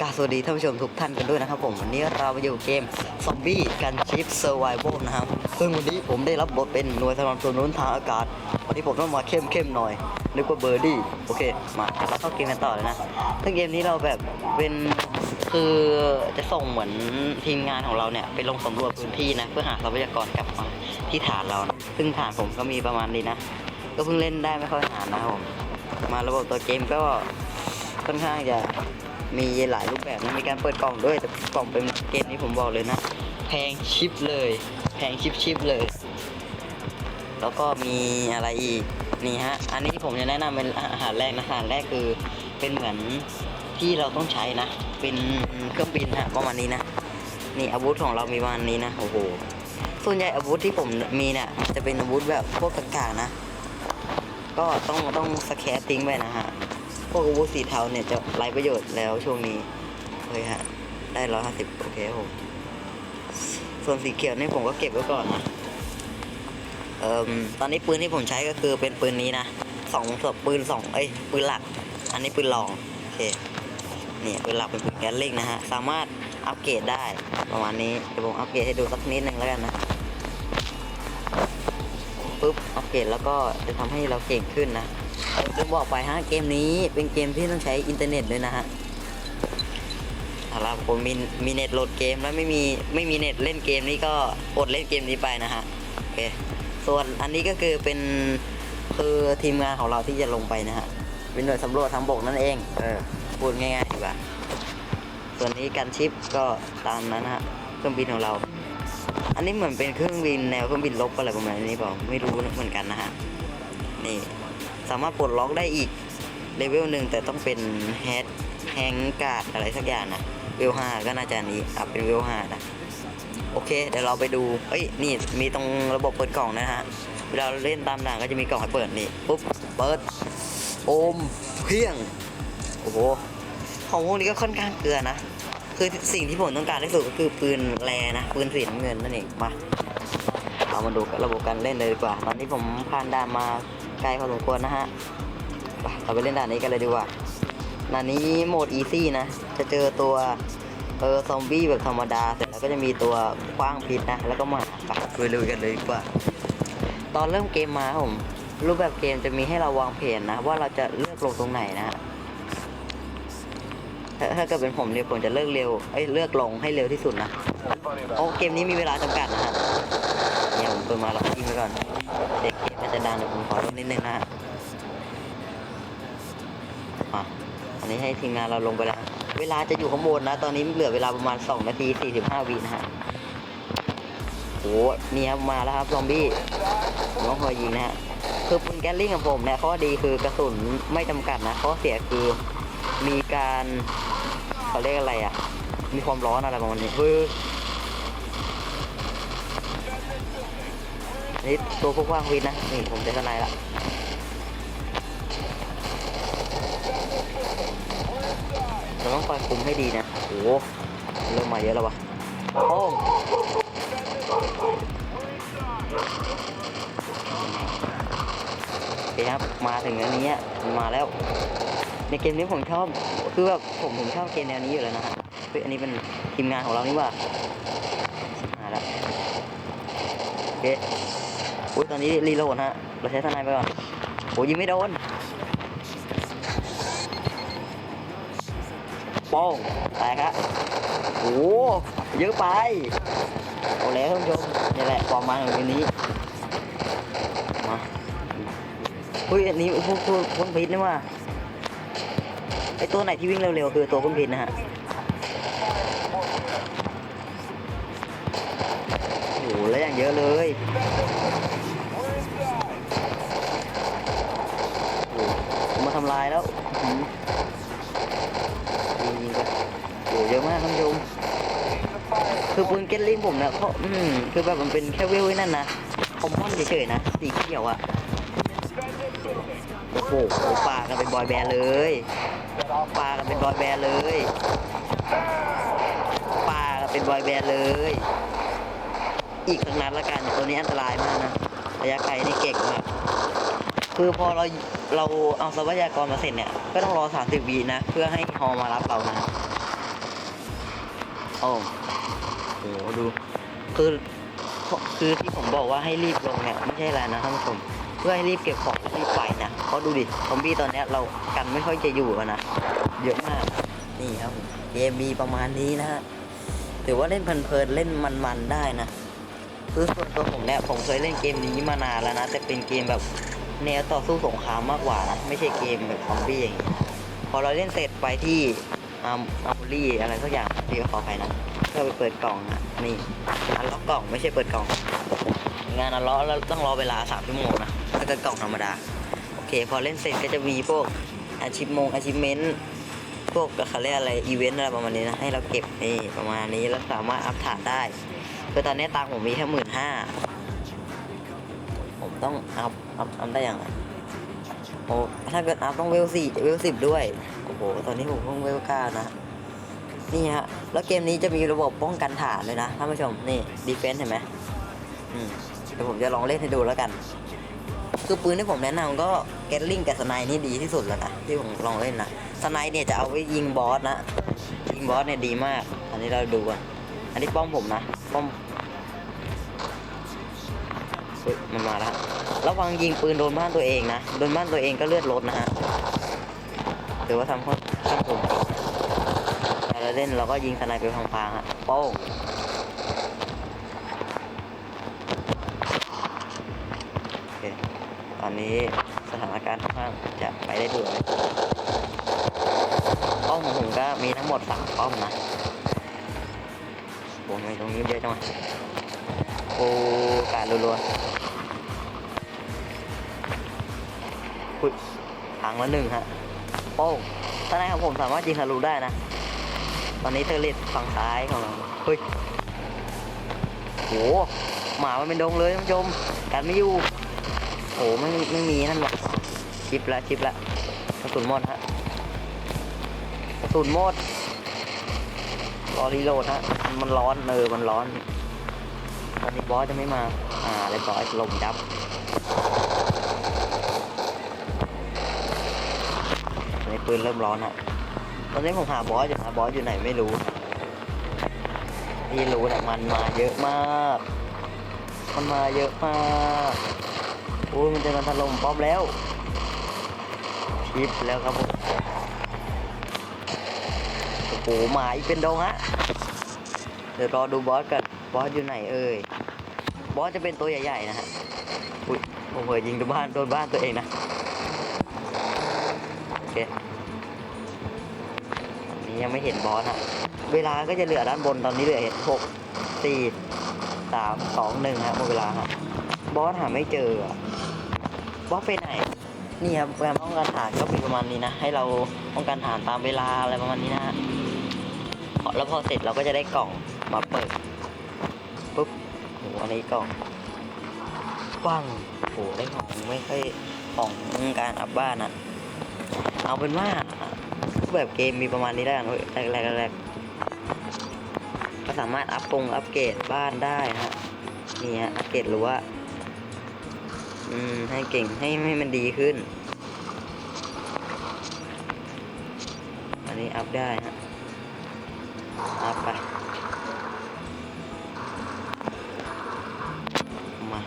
กาสวัสดีท่านผู้ชมทุกท่านกันด้วยนะครับผมวันนี้เราอยู่เกมซอมบี้กันชิปเซอร์ไวโนะครับซึ่งวันนี้ผมได้รับบทเป็นหน่วยสนับสนุนทางอากาศ วันนี้ผมต้องมาเข้มเข้มๆหน่อยนึกว่าเบอร์ดี้โอเค มาเราเข้าเกมกันต่อเลยนะซึ่งเกมนี้เราแบบเป็นคือจะส่งเหมือนทีมงานของเราเนี่ยไปลงสำรวจพื้นที่นะเพื่อหาทรัพยากรกลับมาที่ฐานเรานะซึ่งฐานผมก็มีประมาณนี้นะ ก็เพิ่งเล่นได้ไม่ค่อยนานนะครับผมมาระบบตัวเกมก็ค่อนข้างจะ มีหลายรูปแบบนะมีการเปิดกล่องด้วยแต่กล่องเป็นเกมนี้ผมบอกเลยนะ แพงชิปเลย แพงชิปชิปเลย แล้วก็มีอะไรอีกนี่ฮะอันนี้ผมจะแนะนำเป็นอาหารแรกนะอาหารแรกคือเป็นเหมือนที่เราต้องใช้นะ เป็นเครื่องบินฮะประมาณนี้นะนี่อาวุธของเรามีประมาณนี้นะโอ้โหส่วนใหญ่อาวุธที่ผมมีเนี่ยจะเป็นอาวุธแบบพวกกากๆนะ ก็ต้องต้องสแครทิ้งไปนะฮะ พวกอาวุธสีเทาเนี่ยจะไร้ประโยชน์แล้วช่วงนี้เฮ้ยฮะ ได้ร้อยห้าสิบโอเคผมส่วนสีเขียวนี่ผมก็เก็บไว้ก่อนนะเอ่อตอนนี้ปืนที่ผมใช้ก็คือเป็นปืนนี้นะสองศพปืนสองเอ้ยปืนหลัก อันนี้ปืนรองโอเคนี่ปืนหลักเป็นปืนแก๊สลิงนะฮะสามารถอัปเกรดได้ประมาณนี้เดี๋ยวผมอัปเกรดให้ดูสักนิดนึงแล้วกันนะปุ๊บอัปเกรดแล้วก็จะทำให้เราเก่งขึ้นนะ จะบอกไปฮะเกมนี้เป็นเกมที่ต้องใช้อินเทอร์เน็ตด้วยนะฮะถ้าเราคนมีมีเน็ตโหลดเกมแล้วไม่มีไม่มีเน็ตเล่นเกมนี้ก็อดเล่นเกมนี้ไปนะฮะโอเคส่วนอันนี้ก็คือเป็นคือทีมงานของเราที่จะลงไปนะฮะเป็นหน่วยสำรวจทางบกนั่นเองเออพูดง่ายๆดีกว่าส่วนนี้การชิปก็ตามนั้นฮะเครื่องบินของเรา อันนี้เหมือนเป็นเครื่องบินแนวเครื่องบินลบอะไรประมาณนี้เปล่าไม่รู้เหมือนกันนะฮะนี่ สามารถปลดล็อกได้อีกเลเวลหนึ่งแต่ต้องเป็นแฮดแฮงการ์ดอะไรสักอย่างนะเวลห้าก็น่าจะนี้อัพเป็นเวลห้านะโอเคเดี๋ยวเราไปดูเอ้ยนี่มีตรงระบบเปิดกล่องนะฮะเวลาเราเล่นตามด่านก็จะมีกล่องให้เปิดนี่ปุ๊บเปิดโอมเพียงโอ้โหของพวกนี้ก็ค่อนข้างเกลือนะคือสิ่งที่ผมต้องการที่สุดก็คือปืนแรนะปืนสีน้ำเงินนั่นเองมาเรามาดูระบบการเล่นเลยดีกว่า ตอนนี้ผมผ่านด่านมา ไกลพอสมควรนะฮะไปเราไปเล่นด่านนี้กันเลยดีกว่าด่านนี้โหมดอีซี่นะ จะเจอตัวเออซอมบี้แบบธรรมดา เสร็จแล้วก็จะมีตัวคว้างพิษนะ แล้วก็มาไปลุยๆกันเลยดีกว่า ตอนเริ่มเกมมาครับผมรูปแบบเกมจะมีให้เราวางแผนนะ ว่าเราจะเลือกลงตรงไหนนะฮะ ถ้าถ้าเกิดเป็นผมเนี่ยผมจะเลือกเร็วเอ้ยเลือกลงให้เร็วที่สุดนะโอ้เกมนี้มีเวลาจำกัดนะฮะเนี่ยผมเปิดมาแล้วยิงไปก่อน เด็กเกมมันจะดังเดี๋ยวผมขอลดนิดนึงนะฮะอะอันนี้ให้ทีมงานเราลงไปแล้ว เวลาจะอยู่ข้างบนนะ ตอนนี้เหลือเวลาประมาณ 2 นาที 45 วินะฮะโอ้นี่ครับมาแล้วครับซอมบี้ผมต้องคอยยิงนะฮะคือปืนแกลลิงของผมเนี่ยข้อดีคือกระสุนไม่จำกัดนะข้อเสียคือ มีการเขาเรียกอะไรอะ มีความร้อนอะไรประมาณนี้คือนี่ตัวพวกว่างวินนะ นี่ผมจะทนายละเราต้องคอยคุมให้ดีนะโอ้โหเริ่มมาเยอะแล้ววะโอ้โอเคครับ มาถึงอันนี้มาแล้ว ในเกมนี้ผมชอบคือแบบผมผมชอบเกมแนวนี้อยู่แล้วนะฮะเฮ้ยอันนี้เป็นทีมงานของเรานี่ว่ามาแล้วโอเคอุ้ยตอนนี้รีโหลดฮะเราใช้ทนายไปก่อนโอ้ยิงไม่โดนป้องแตกฮะโอ้เยอะไปเอาแล้วท่านผู้ชมนี่แหละความมันของเกมนี้มาเฮ้ยอันนี้พวกพวกพวกพิษนี่ว่า ไอตัวไหนที่วิ่งเร็วๆคือตัวพุ่มพินนะฮะโอ้โหแล้วอย่างเยอะเลยโอ้โหมาทำลายแล้วยิงๆกันโอ้โหเยอะมากท่านผู้ชมคือปืนเก็ตลิงผมเนี่ยเขาอืมคือแบบมันเป็นแค่เวลนั่นนะคอมมอนเฉยๆนะสีเขียวอะโอ้โหปากันเป็นบอยแบนด์เลย ปากันเป็นบอยแบนด์เลยปากันเป็นบอยแบนด์เลย อีกสักนัดละกันตัวนี้อันตรายมากนะระยะไกลนี่เก่งมากคือพอเราเราเอาทรัพยากรมาเสร็จเนี่ยก็ต้องรอ30วินะเพื่อให้ฮอมารับเรานะโอ้โหดูคือคือที่ผมบอกว่าให้รีบลงเนี่ยไม่ใช่อะไรนะท่านผู้ชม เพื่อให้รีบเก็บของรีบไปนะเพราะดูดิซอมบี้ตอนนี้เรากันไม่ค่อยจะอยู่นะเยอะมากนี่ครับเกมมีประมาณนี้นะฮะถือว่าเล่นเพลินๆเล่นมันๆได้นะคือส่วนตัวผมเนี่ยผมเคยเล่นเกมนี้มานานแล้วนะแต่เป็นเกมแบบแนวต่อสู้สงครามมากกว่านะไม่ใช่เกมแบบซอมบี้อย่างนี้พอเราเล่นเสร็จไปที่อาร์อาร์ลี่อะไรสักอย่างที่ขออภัยนะเพื่อไปเปิดกล่องนะนี่อันล็อกกล่องไม่ใช่เปิดกล่อง งานอันล็อแล้วต้องรอเวลาสามชั่วโมงนะถ้าเกิดกล่องธรรมดา โอเค พอเล่นเสร็จก็จะมีพวกอาชิมงอาชิเมนต์พวกเขาเรียกอะไรอีเวนต์อะไรประมาณนี้นะ ให้เราเก็บนี่ประมาณนี้แล้วสามารถอัพฐานได้คือตอนนี้ตังผมมีแค่หมื่นห้าผมต้องอัพอัพอัพได้อยังไงโอ้ถ้าเกิดอัพต้องเวลสี่เวลสิบด้วยโอ้โหตอนนี้ผมเพิ่งเวลเก้านะนี่ฮะแล้วเกมนี้จะมีระบบป้องกันฐานเลยนะท่านผู้ชมนี่ดีเฟนส์เห็นไหมอืม ดี๋ยวผมจะลองเล่นให้ดูแล้วกัน คือปืนที่ผมแนะนำก็เกตลิงกับสไนนี่ดีที่สุดแล้วนะที่ผมลองเล่นนะสไนเนี่ยจะเอาไว้ยิงบอสนะยิงบอสเนี่ยดีมาก อันนี้เราดูกันอันนี้ป้อมผมนะป้อมมันมาแล้วฮะระวังยิงปืนโดนบ้านตัวเองนะโดนบ้านตัวเองก็เลือดลดนะฮะถือว่าทำข้อข้างผมเราเล่นเราก็ยิงสไนไปพังๆฮะโป้งโอเค ต อนนี้สถานการณ์ค่อนข้างจะไปได้ด่วนเลยป้อมของผมก็มีทั้งหมดสามป้อมนะโอ้ยตรงนี้เยอะจังวะโอ้การรัวๆคุยถังละหนึ่งฮะโป้งถ้าได้ครับผมสามารถยิงทะลุได้นะ ตอนนี้เทอร์เลตฝั่งซ้ายของเราเฮ้ยโหหมามันเป็นดงเลยท่านผู้ชมกันไม่อยู่ อ้ไม่ไม่มีนั่นหรอกชิปละชิปละกระสุนหมดฮะกระสุนหมดรอรีโหลดฮะมันร้อนเออมันร้อนตอนนี้บอสจะไม่มา อ่าเรียบร้อยลมยับตอนนี้ปืนเริ่มร้อนฮะตอนนี้ผมหาบอสอยู่นะบอสอยู่ไหนไม่รู้ที่รู้เนี่ยมันมาเยอะมาก มันมาเยอะมาก โอ้ยมันจะมาถล่มป้อมแล้วชิปแล้วครับผมโอ้โหหมาอีกเป็นดงฮะเดี๋ยวรอดูบอสกันบอสอยู่ไหนเอ่ยบอสจะเป็นตัวใหญ่ๆนะฮะอุ้ยผมเผยยิงโดนบ้านโดนบ้านตัวเองนะโอเคนี้ยังไม่เห็นบอสฮะเวลาก็จะเหลือด้านบนตอนนี้เหลือเหกสี่สามสองหนึ่งฮะหมดเวลาฮะ บอสหาไม่เจอ บอสไปไหน นี่ครับการป้องกันฐานก็มีประมาณนี้นะ ให้เราป้องกันฐานตามเวลาอะไรประมาณนี้นะแล้วพอเสร็จเราก็จะได้กล่องมาเปิด ปุ๊บโหอันนี้กล่องปังโหได้ของไม่ค่อยของการอัพบ้านอะเอาเป็นว่าแบบเกมมีประมาณนี้ได้กันเว้ยแรกแรกแรกก็สามารถอัพปรุงอัพเกรดบ้านได้นะฮะนี่ฮะอัพเกรดหรือว่า อืมให้เก่งให้ให้มันดีขึ้น อันนี้อัพได้ฮะอัพไป มา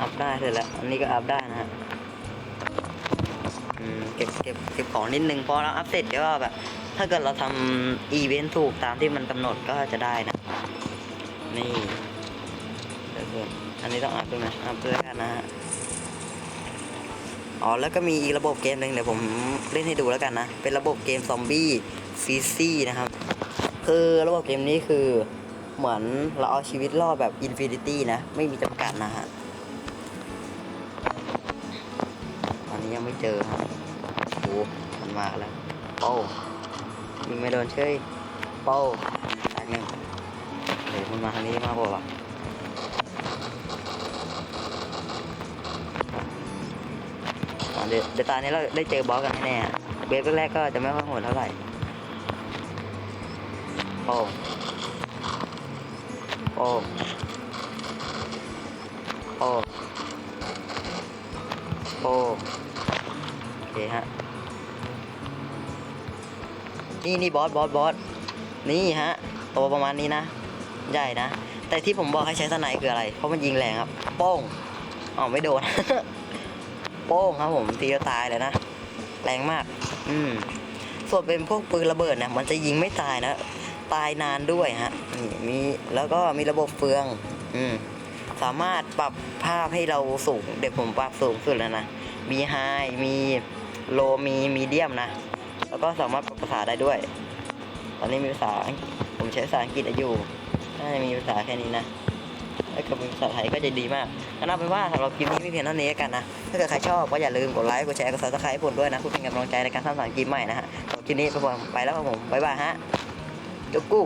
อัพได้เสร็จแล้ว อันนี้ก็อัพได้นะฮะอืมเก็บเก็บเก็บของนิดนึงพอเราอัพเสร็จก็แบบ ถ้าเกิดเราทำอีเวนต์ถูกตามที่มันกำหนดก็จะได้นะ นี่ เพื่อนอันนี้ต้องอัพด้วยไหมอัพด้วยกันนะฮะอ๋อแล้วก็มีอีกระบบเกมหนึ่งเดี๋ยวผมเล่นให้ดูแล้วกันนะ เป็นระบบเกมซอมบี้ฟีซี่นะครับ คือระบบเกมนี้คือเหมือนเราเอาชีวิตรอดแบบอินฟินิตี้นะ ไม่มีจำกัดนะฮะตอนนี้ยังไม่เจอฮะโอ้มันมาแล้วโป้ยิงไม่โดนเชยโป้แตกหนึ่งเดี๋ยวมันมาทางนี้มากกว่า เดี๋ยวเดี๋ยวตอนนี้เราได้เจอบอสกันแน่เวฟแรกก็จะไม่ค่อยโหดเท่าไหร่โอ้โอ้โอ้โอ้โอเคฮะนี่นี่บอสบอสบอสนี่ฮะตัวประมาณนี้นะ ใหญ่นะ แต่ที่ผมบอกให้ใช้สไนคืออะไร เพราะมันยิงแรงครับ โป้งอ๋อไม่โดน โป้งครับผมทีเดียวตายเลยนะ แรงมาก อืม ส่วนเป็นพวกปืนระเบิดเนี่ยมันจะยิงไม่ตายนะ ตายนานด้วยฮะนี่มีแล้วก็มีระบบเฟือง อืม สามารถปรับภาพให้เราสูง เดี๋ยวผมปรับสูงสุดแล้วนะ มีไฮมีโลมีมีเดียมนะ แล้วก็สามารถปรับภาษาได้ด้วย ตอนนี้มีภาษาผมใช้ภาษาอังกฤษอยู่น่าจะมีภาษาแค่นี้นะ ถ้าเกิดเป็นภาษาไทยก็จะดีมากก็นเอาเป็นว่าสำหรับคลิปนี้ไม่เพียงเท่านี้กันนะ ถ้าเกิดใครชอบก็อย่าลืมกดไลค์ กดแชร์ กดซับสไครต์ให้ผมด้วยนะเพื่อเป็นกำลังใจในการสร้างสรรค์คลิปใหม่นะฮะสำหรับคลิปนี้ไปแล้วครับผมบ๊ายบายฮะจุกกู้